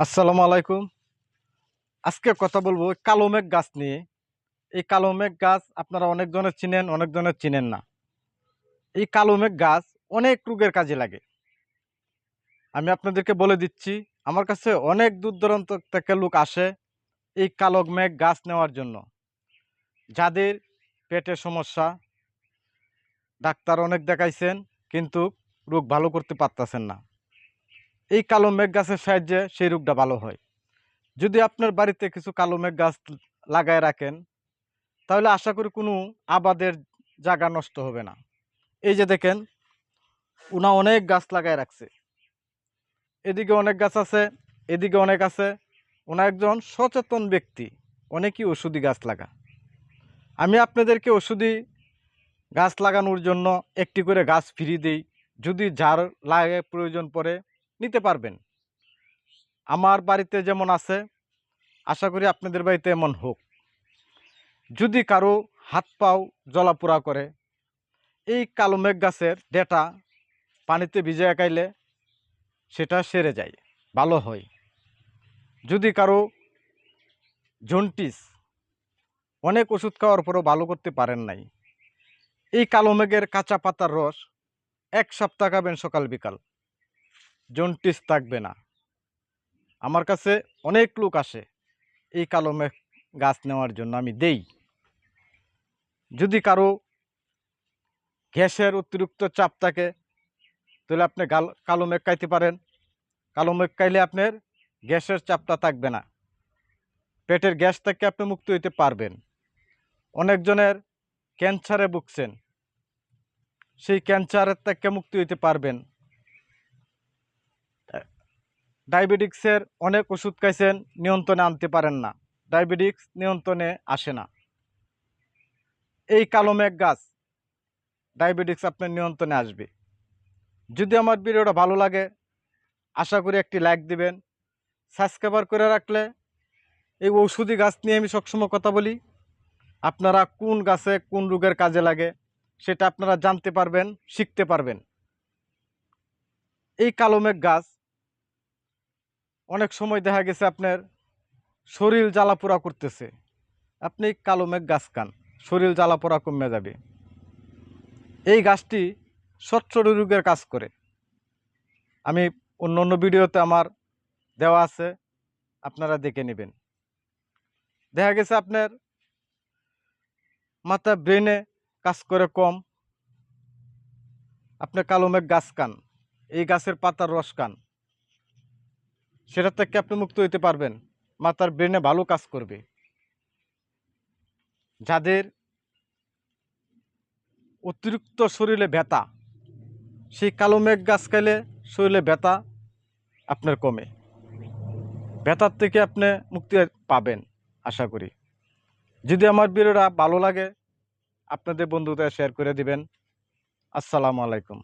আসসালামু আলাইকুম। আজকে কথা বলব কালো মেঘ গাছ নিয়ে। এই কালো মেঘ গাছ আপনারা অনেকজনের চিনেন অনেকজনের চিনেন না। এই কালো মেঘ গাছ অনেক রোগের কাজে লাগে। আমি আপনাদেরকে বলে দিচ্ছি, আমার কাছে অনেক দূর দূরান্ত থেকে লোক আসে এই কালো মেঘ গাছ নেওয়ার জন্য। যাদের পেটের সমস্যা, ডাক্তার অনেক দেখাইছেন, কিন্তু রোগ ভালো করতে পারতেছেন না। এই কালো মেঘ গাছের সাহায্যে সেই রোগটা ভালো হয়। যদি আপনার বাড়িতে কিছু কালো মেঘ গাছ লাগায় রাখেন, তাহলে আশা করি কোনো আবাদের জায়গা নষ্ট হবে না। এই যে দেখেন উনা অনেক গাছ লাগায় রাখছে। এদিকে অনেক গাছ আছে, এদিকে অনেক আছে। ওনা একজন সচেতন ব্যক্তি, অনেকই ওষুধি গাছ লাগা। আমি আপনাদেরকে ওষুধি গাছ লাগানোর জন্য একটি করে গাছ ফ্রি দিই। যদি যার লাগে প্রয়োজন পড়ে নিতে পারবেন। আমার বাড়িতে যেমন আছে, আশা করি আপনাদের বাড়িতে এমন হোক। যদি কারও হাত পাও জলাপোড়া করে, এই কালো মেঘ গাছের ডেটা পানিতে ভিজে একাইলে সেটা সেরে যায়, ভালো হয়। যদি কারও জন্টিস অনেক ওষুধ খাওয়ার পরও ভালো করতে পারেন নাই, এই কালো মেঘের কাঁচা পাতার রস এক সপ্তাহ খাবেন সকাল বিকাল। জন্টিস থাকবে না। আমার কাছে অনেক লোক আসে, এই কালো মেঘ গাছ নেওয়ার জন্য আমি দেই। যদি কারও গ্যাসের অতিরিক্ত চাপ থাকে, তাহলে আপনি গাল, কালো মেঘ খাইতে পারেন। কালো মেঘ খাইলে আপনার গ্যাসের চাপটা থাকবে না। পেটের গ্যাস থেকে আপনি মুক্ত হইতে পারবেন। অনেকজনের ক্যান্সারে ভুগছেন। সেই ক্যান্সারের থেকে মুক্তি হইতে পারবেন। ডায়াবেটিক্সের অনেক ওষুধ খাইছেন, নিয়ন্ত্রণে আনতে পারেন না। ডায়াবেটিক্স নিয়ন্ত্রণে আসে না। এই কালো মেঘ গাছ, ডায়াবেটিক্স আপনার নিয়ন্ত্রণে আসবে। যদি আমার ভিডিওটা ভালো লাগে, আশা করি একটি লাইক দিবেন। সাবস্ক্রাইবার করে রাখলে এই ঔষধি গাছ নিয়ে আমি সবসময় কথা বলি। আপনারা কোন গাছে কোন রোগের কাজে লাগে, সেটা আপনারা জানতে পারবেন, শিখতে পারবেন। এই কালো মেঘ গাছ অনেক সময় দেখা গেছে আপনার শরীর জ্বালাপোড়া করতেছে। আপনি কালো মেঘ গাছ খান, শরীর জ্বালাপোড়া কমে যাবে। এই গাছটি সচ্চরি রোগের কাজ করে। আমি অন্য অন্য ভিডিওতে আমার দেওয়া আছে, আপনারা দেখে নেবেন। দেখা গেছে আপনার মাথা ব্রেনে কাজ করে কম, আপনি কালো মেঘ গাছ খান, এই গাছের পাতার রস খান। সেটা থেকে আপনি মুক্ত হইতে পারবেন। মাথার ব্রেনে ভালো কাজ করবে। যাদের অতিরিক্ত শরীরে ব্যথা, সেই কালো মেঘ গাছ খাইলে শরীরে ব্যথা আপনার কমে। ব্যথার থেকে আপনি মুক্তি পাবেন, আশা করি। যদি আমার ভিডিওটা ভালো লাগে, আপনাদের বন্ধুদের শেয়ার করে দিবেন। আসসালামু আলাইকুম।